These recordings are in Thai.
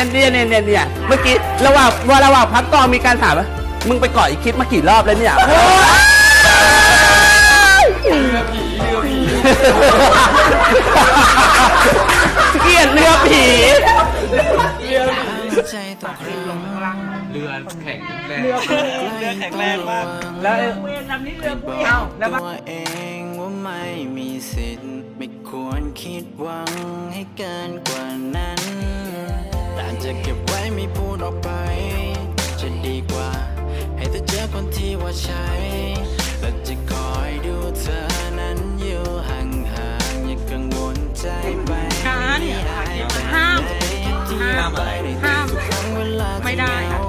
โมเมนต์เนี่ยเนี่ยเนี่ยเนี่ยเมื่อกี้ระหว่างว่าระหว่างพักกองมีการถามว่ามึงไปเกาะอีกคิดมากี่รอบแล้วเนี่ยเกลียดเรือผีใจต้องครั้งเรือแข็งแรงเรือแข็งแรงมากแล้วเวรลำนี้เรือผู้เอ้าแล้วตัวเองว่าไม่มีสิทธิ์ไม่ควรคิดหวังให้เกินกว่านั้นแต่ จะเก็บไว้ไม่พูดออกไป จะดีกว่า ให้เธอเจอคนที่ว่าใช่และจะคอยดูเธอนั้นอยู่ห่างๆอย่ากังวลใจไปการไม่ได้ห้ามห้ามอะไรห้ามไม่ไม่ได้ได้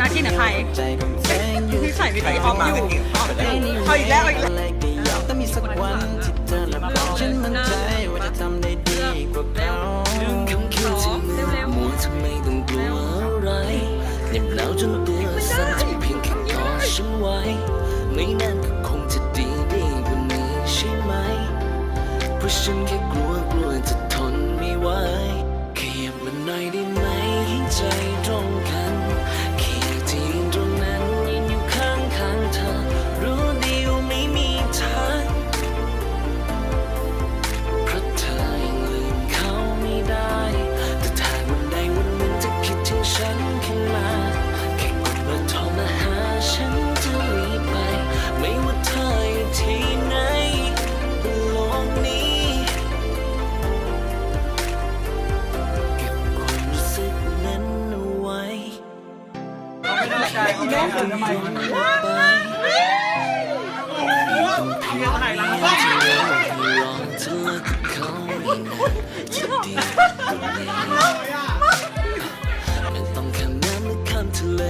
นากินกับใครที่ใส่วิธีออฟอยู่เอาอีกแล้วอีกแล้วต้องมีสักวันที่เธอและบอกฉันมั่น กลัวอะไรเหน็บหนาวจนตัวสั่นทำเพียงแค่กอดฉันไว้ ไม่นานก็คงจะดีดีกว่านี้ใช่ไหม เพราะฉันแค่กลัวกลัวจะทนไม่ไหวขยับมันหน่อยได้ ไม่ได้ใจเขาไม่ได้ทำไมต้องเพียงไม่รอเธอและเขาไม่นานจะดีไม่ต้องข้ามน้ำหรือข้ามทะเล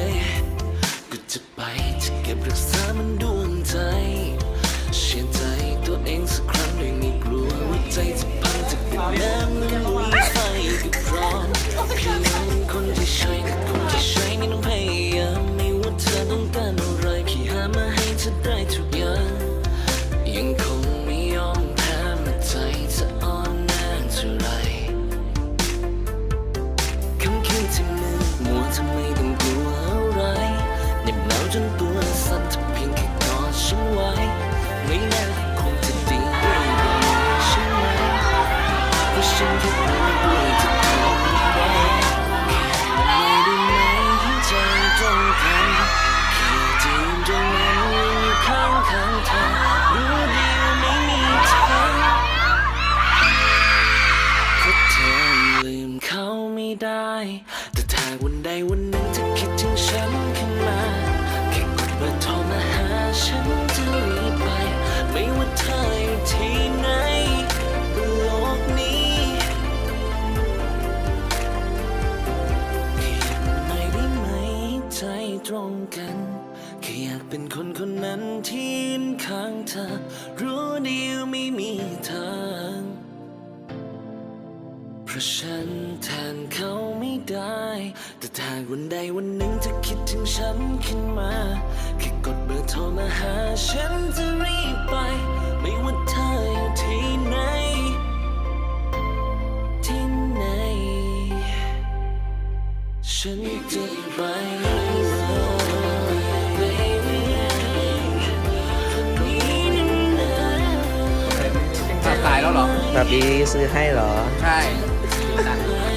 ก็จะไปจะเก็บรักษา แต่ถ้าวันใดวันหนึ่งเธอคิดถึงฉันขึ้นมาแค่กดเบอร์โทรมาหาฉันจะรีบไป ไม่ว่าเธออยู่ที่ไหนบนโลกนี้เพียงหน่ได้ไหมใจตรงกันแค่อยากเป็นคนคนนั้นที่ยืนข้างเธอ รู้ดีว่าไม่มีทางเพ ราะฉันแทนเขาไม่ได้ แต่ถ้าวันใดวันหนึ่งเธอคิดถึงฉันขึ้นมา แค่กดเบอร์โทรมาหาฉันจะรีบไป ไม่ว่าเธออยู่ที่ไหน ที่ไหน ฉันจะไปนี่นะตายแล้วเหรอ แบบนี้ซื้อให้เหรอ ใช่ 不可。